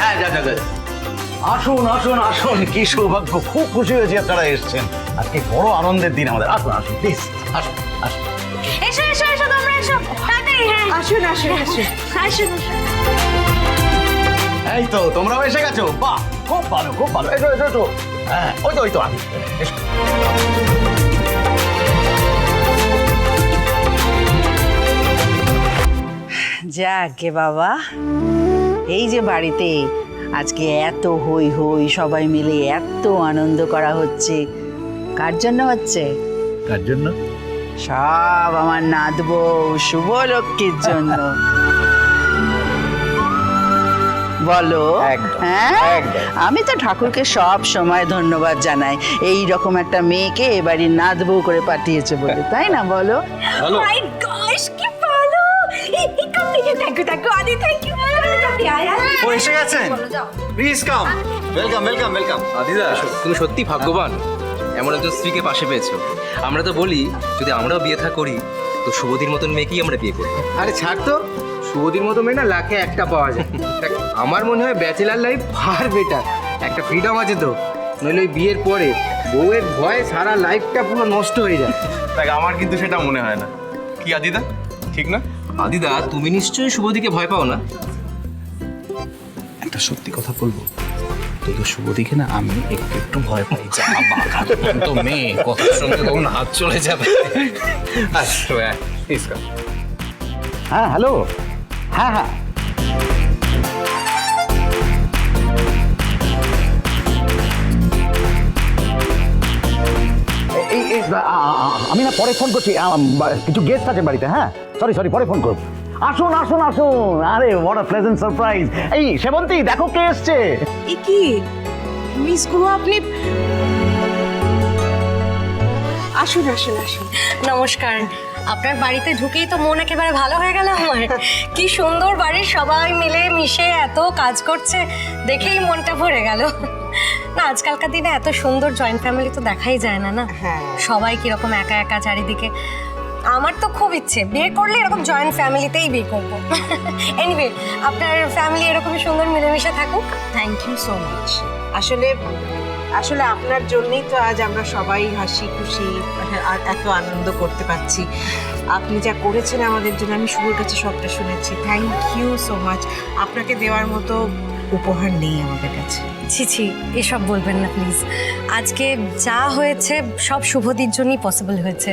হ্যাঁ যা যা যা। আসুন আসুন আসুন। কি সৌভাগ্য খুব খুশি হয়েছি আপনারা এসেছেন। আজকে বড় আনন্দের দিন আমাদের। আসুন আসুন প্লিজ আসুন আসুন। এসো এসো এসো তোমরা এসো। তাড়াতাড়ি হ্যাঁ। আসুন আসুন। আসুন আসুন। এই তো তোমরাও এসে গেছো? বাহ খুব ভালো খুব ভালো। এসো এসো এসো। হ্যাঁ ওই তো ওই তো আমি। এসো। যাকে বাবা। এই যে বাড়িতে আজকে এত হই হই সবাই মিলে এত আনন্দ করা হচ্ছে কার জন্য হচ্ছে? কার জন্য? সব আমার নাদবো শুভ লক্ষ্মীর জন্য। বলো হ্যাঁ? আমি তো ঠাকুরকে সব সময় ধন্যবাদ জানাই। এই রকম একটা মেয়েকে এবারে নাদবো করে পাঠিয়েছে বলে তাই না বলো? Thank you thank you Adi thank you ও এসে গেছেন? Please come welcome welcome welcome আদিদা তুমি সত্যি ভাগ্যবান। এমন একজন স্ত্রীকে পাশে পেয়েছ। আমরা তো বলি যদি আমরাও বিয়ে থা করি তো শুভদির মতন মেয়েকেই আমরা বিয়ে করব আরে ছাড় তো। শুভদির মতো মেয়ে না লাখে একটা পাওয়া যায়। দেখ, আমার মনে হয় ব্যাচেলার লাইফ ফার বেটার একটা ফ্রিডম আছে তো। নইলে ওই বিয়ের পরে বউয়ের ভয়ে সারা লাইফটা পুরো নষ্ট হয়ে যায়। দেখ আমার কিন্তু সেটা মনে হয় না। কি আদিদা ঠিক না? আদিদা তুমি নিশ্চয়ই শুভদিকে ভয় পাও না? একটা সত্যি কথা বলব। তোদের শুভদিকে না আমি একটু একটু ভয় পাই যা বাঘা তো মেয়ে কথার সঙ্গে তখন হাত চলে যাবে। হ্যাঁ হ্যালো। হ্যাঁ হ্যাঁ। আমি না পরে ফোন করছি কিছু গেস্ট আছে বাড়িতে হ্যাঁ? সরি সরি পরে ফোন করব। আসুন আসুন আসুন। আরে বড় প্লেজেন্ট সারপ্রাইজ এই সেবন্তী দেখো কে এসছে। এ কি? মিস গুহ আপনি আসুন আসুন আসুন। নমস্কার। আপনার বাড়িতে ঢুকেই তো মন একেবারে ভালো হয়ে গেল আমার। কি সুন্দর বাড়ির সবাই মিলে মিশে এত কাজ করছে দেখেই মনটা ভরে গেল। না আজকালকার দিনে এত সুন্দর জয়েন্ট ফ্যামিলি তো দেখাই যায় না না? সবাই কীরকম একা একা চারিদিকে আমার তো খুব ইচ্ছে। বিয়ে করলে এরকম জয়েন্ট ফ্যামিলিতেই বিয়ে করব। এনিওয়ে আপনার ফ্যামিলি এরকমই সুন্দর মিলেমিশে থাকুক। থ্যাংক ইউ সো মাচ আসলে আসলে আপনার জন্যই তো আজ আমরা সবাই হাসি খুশি আর এত আনন্দ করতে পারছি। আপনি যা করেছেন আমাদের জন্য আমি শুরুর কাছে সবটা শুনেছি। থ্যাংক ইউ সো মাচ আপনাকে দেওয়ার মতো উপহার নেই আমাদের কাছে। ছি ছি এসব বলবেন না প্লিজ আজকে যা হয়েছে সব শুভদির জন্যই পসিবল হয়েছে।